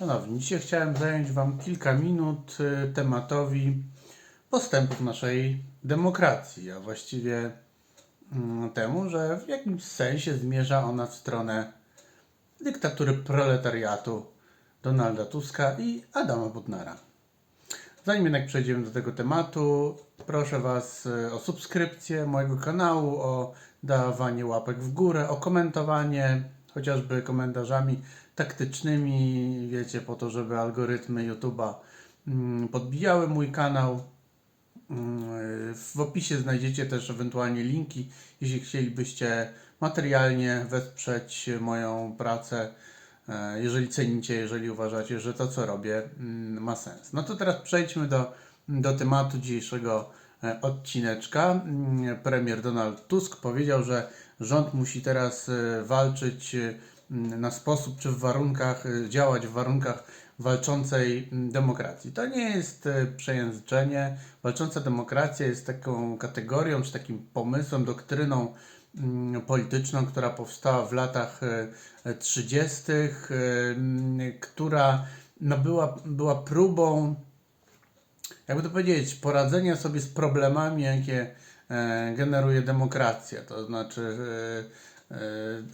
Szanowni, dzisiaj chciałem zająć Wam kilka minut y, tematowi postępów naszej demokracji, a właściwie mm, temu, że w jakimś sensie zmierza ona w stronę dyktatury proletariatu Donalda Tuska i Adama Budnara. Zanim jednak przejdziemy do tego tematu, proszę Was y, o subskrypcję mojego kanału, o dawanie łapek w górę, o komentowanie, chociażby komentarzami taktycznymi, wiecie, po to, żeby algorytmy YouTube'a mm, podbijały mój kanał. Mm, W opisie znajdziecie też ewentualnie linki, jeśli chcielibyście materialnie wesprzeć moją pracę, e, jeżeli cenicie, jeżeli uważacie, że to, co robię, mm, ma sens. No to teraz przejdźmy do, do tematu dzisiejszego e, odcineczka. Premier Donald Tusk powiedział, że rząd musi teraz e, walczyć na sposób, czy w warunkach, e, działać w warunkach walczącej mm, demokracji. To nie jest e, przejęzyczenie. Walcząca demokracja jest taką kategorią, czy takim pomysłem, doktryną mm, polityczną, która powstała w latach e, 30., e, mm, która no, była, była próbą jakby to powiedzieć, poradzenia sobie z problemami, jakie e, generuje demokracja, to znaczy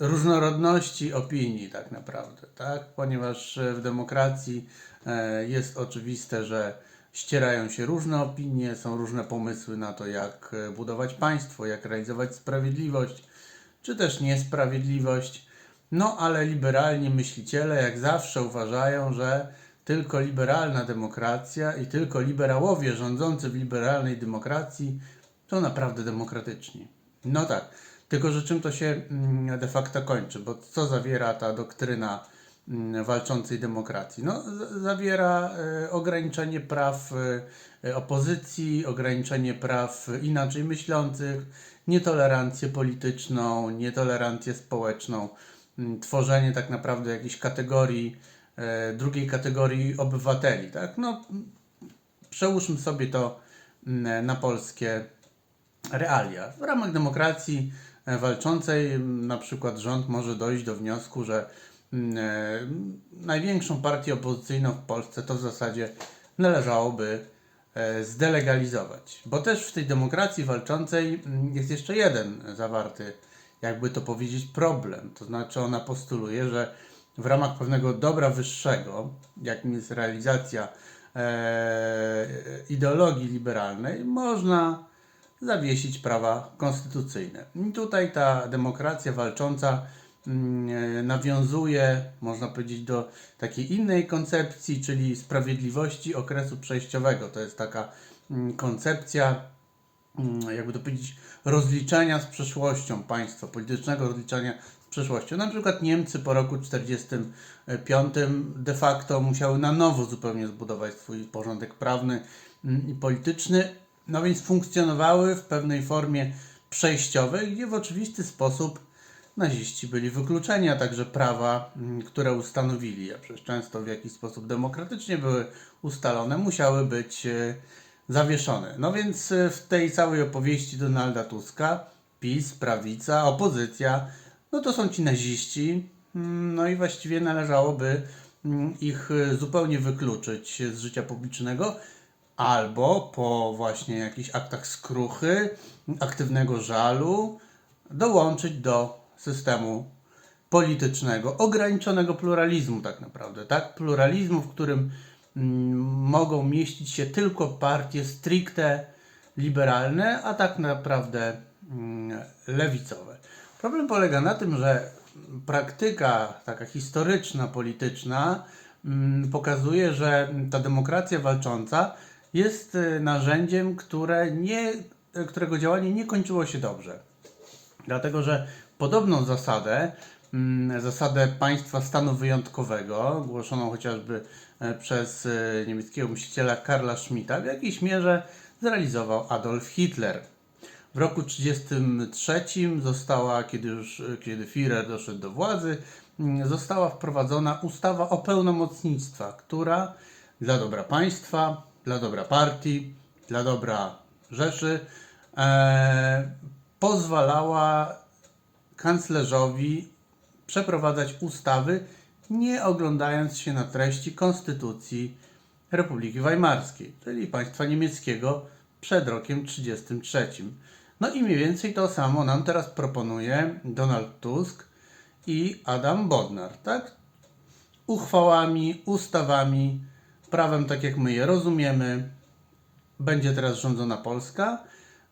różnorodności opinii tak naprawdę, tak? Ponieważ e, w demokracji e, jest oczywiste, że ścierają się różne opinie, są różne pomysły na to, jak e, budować państwo, jak realizować sprawiedliwość, czy też niesprawiedliwość. No, ale liberalni myśliciele, jak zawsze, uważają, że tylko liberalna demokracja i tylko liberałowie rządzący w liberalnej demokracji to naprawdę demokratyczni. No tak, tylko że czym to się mm, de facto kończy? Bo co zawiera ta doktryna mm, walczącej demokracji? No, zawiera e, ograniczenie praw e, opozycji, ograniczenie praw inaczej myślących, nietolerancję polityczną, nietolerancję społeczną, mm, tworzenie tak naprawdę jakiejś kategorii, e, drugiej kategorii obywateli, tak? No, przełóżmy sobie to na polskie realia. W ramach demokracji walczącej na przykład rząd może dojść do wniosku, że mm, e, największą partię opozycyjną w Polsce to w zasadzie należałoby e, zdelegalizować. Bo też w tej demokracji walczącej mm, jest jeszcze jeden zawarty, jakby to powiedzieć, problem. To znaczy ona postuluje, że w ramach pewnego dobra wyższego, jakim jest realizacja e, ideologii liberalnej, można zawiesić prawa konstytucyjne. I tutaj ta demokracja walcząca mm, e, nawiązuje, można powiedzieć, do takiej innej koncepcji, czyli sprawiedliwości okresu przejściowego. To jest taka mm, koncepcja, mm, jakby to powiedzieć, rozliczenia z przeszłością państwa, politycznego rozliczenia z przeszłością. Na przykład Niemcy po roku 1945 de facto musiały na nowo zupełnie zbudować swój porządek prawny i polityczny, no więc funkcjonowały w pewnej formie przejściowej, gdzie w oczywisty sposób naziści byli wykluczeni, a także prawa, mm, które ustanowili, a przecież często w jakiś sposób demokratycznie były ustalone, musiały być e, zawieszone. No więc e, w tej całej opowieści Donalda Tuska PiS, prawica, opozycja, no to są ci naziści, mm, no i właściwie należałoby mm, ich e, zupełnie wykluczyć z życia publicznego, albo po właśnie jakichś aktach skruchy, aktywnego żalu, dołączyć do systemu politycznego, ograniczonego pluralizmu tak naprawdę, tak? Pluralizmu, w którym mm, mogą mieścić się tylko partie stricte liberalne, a tak naprawdę mm, lewicowe. Problem polega na tym, że praktyka taka historyczna, polityczna mm, pokazuje, że ta demokracja walcząca jest y, narzędziem, które nie, którego działanie nie kończyło się dobrze. Dlatego, że podobną zasadę, mm, zasadę państwa stanu wyjątkowego, głoszoną chociażby e, przez e, niemieckiego myśliciela Karla Schmidta, w jakiejś mierze zrealizował Adolf Hitler. W roku 1933 została, kiedy już kiedy Führer doszedł do władzy, mm, została wprowadzona ustawa o pełnomocnictwa, która dla dobra państwa, dla dobra partii, dla dobra Rzeszy e, pozwalała kanclerzowi przeprowadzać ustawy nie oglądając się na treści Konstytucji Republiki Weimarskiej, czyli państwa niemieckiego przed rokiem 1933. No i mniej więcej to samo nam teraz proponuje Donald Tusk i Adam Bodnar, tak? Uchwałami, ustawami, prawem tak jak my je rozumiemy, będzie teraz rządzona Polska,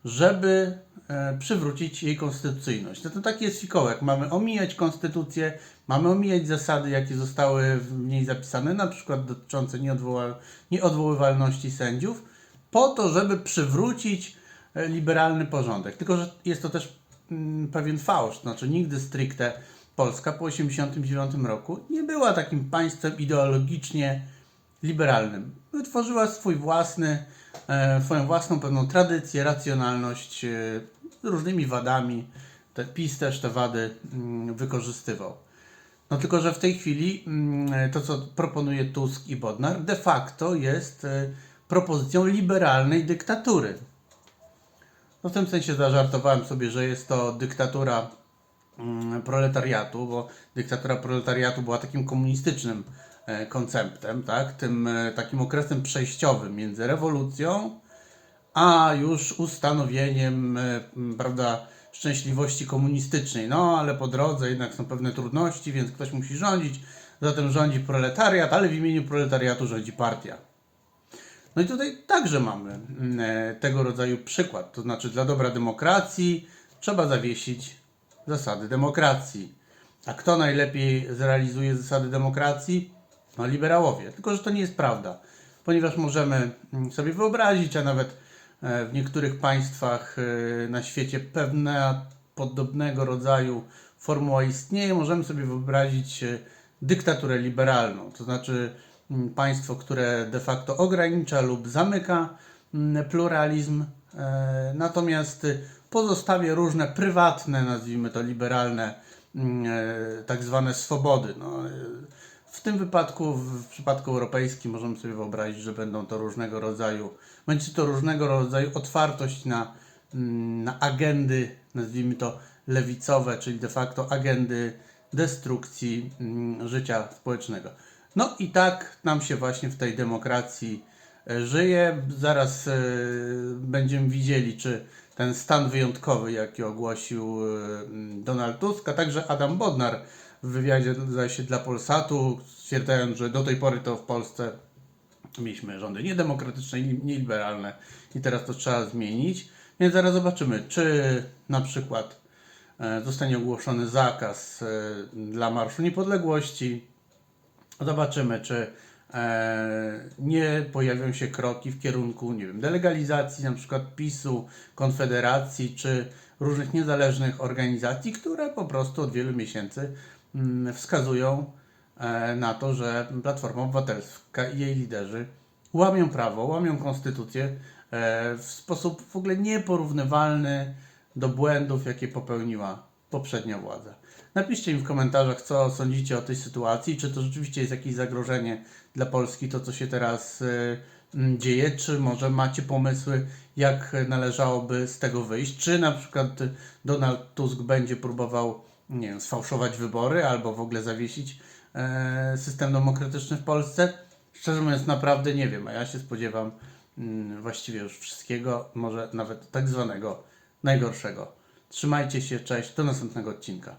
żeby e, przywrócić jej konstytucyjność. No to taki jest fikołek. Mamy omijać konstytucję, mamy omijać zasady, jakie zostały w niej zapisane, na przykład dotyczące nieodwoływalności sędziów, po to, żeby przywrócić e, liberalny porządek. Tylko, że jest to też mm, pewien fałsz. Znaczy, nigdy stricte Polska po 1989 roku nie była takim państwem ideologicznie liberalnym. Wytworzyła swój własny, e, swoją własną pewną tradycję, racjonalność e, różnymi wadami. Te, PiS też te wady mm, wykorzystywał. No tylko, że w tej chwili mm, to, co proponuje Tusk i Bodnar, de facto jest e, propozycją liberalnej dyktatury. No w tym sensie zażartowałem sobie, że jest to dyktatura mm, proletariatu, bo dyktatura proletariatu była takim komunistycznym e, konceptem, tak? Tym e, takim okresem przejściowym między rewolucją a już ustanowieniem, e, prawda, szczęśliwości komunistycznej. No, ale po drodze jednak są pewne trudności, więc ktoś musi rządzić. Zatem rządzi proletariat, ale w imieniu proletariatu rządzi partia. No i tutaj także mamy e, tego rodzaju przykład. To znaczy, dla dobra demokracji trzeba zawiesić zasady demokracji. A kto najlepiej zrealizuje zasady demokracji? No, liberałowie. Tylko, że to nie jest prawda, ponieważ możemy mm, sobie wyobrazić, a nawet e, w niektórych państwach e, na świecie pewna podobnego rodzaju formuła istnieje. Możemy sobie wyobrazić e, dyktaturę liberalną, to znaczy mm, państwo, które de facto ogranicza lub zamyka mm, pluralizm, natomiast pozostawia różne prywatne, nazwijmy to liberalne, tak zwane swobody. No, w tym wypadku, w przypadku europejskim, możemy sobie wyobrazić, że będą to różnego rodzaju, będzie to różnego rodzaju otwartość na, mm, na agendy, nazwijmy to lewicowe, czyli de facto agendy destrukcji mm, życia społecznego. No i tak nam się właśnie w tej demokracji e, żyje. Zaraz e, będziemy widzieli, czy ten stan wyjątkowy, jaki ogłosił e, m, Donald Tusk, a także Adam Bodnar w wywiadzie zdaje się dla Polsatu, stwierdzając, że do tej pory to w Polsce mieliśmy rządy niedemokratyczne, nieliberalne i teraz to trzeba zmienić. Więc zaraz zobaczymy, czy na przykład e, zostanie ogłoszony zakaz e, dla Marszu Niepodległości. Zobaczymy, czy e, nie pojawią się kroki w kierunku, nie wiem, delegalizacji na przykład PiSu, Konfederacji, czy różnych niezależnych organizacji, które po prostu od wielu miesięcy wskazują e, na to, że Platforma Obywatelska i jej liderzy łamią prawo, łamią konstytucję e, w sposób w ogóle nieporównywalny do błędów, jakie popełniła poprzednia władza. Napiszcie mi w komentarzach, co sądzicie o tej sytuacji, czy to rzeczywiście jest jakieś zagrożenie dla Polski, to co się teraz m, dzieje, czy może macie pomysły, jak należałoby z tego wyjść, czy na przykład Donald Tusk będzie próbował, nie wiem, sfałszować wybory, albo w ogóle zawiesić e, system demokratyczny w Polsce. Szczerze mówiąc, naprawdę nie wiem, a ja się spodziewam mm, właściwie już wszystkiego, może nawet tak zwanego najgorszego. Trzymajcie się, cześć, do następnego odcinka.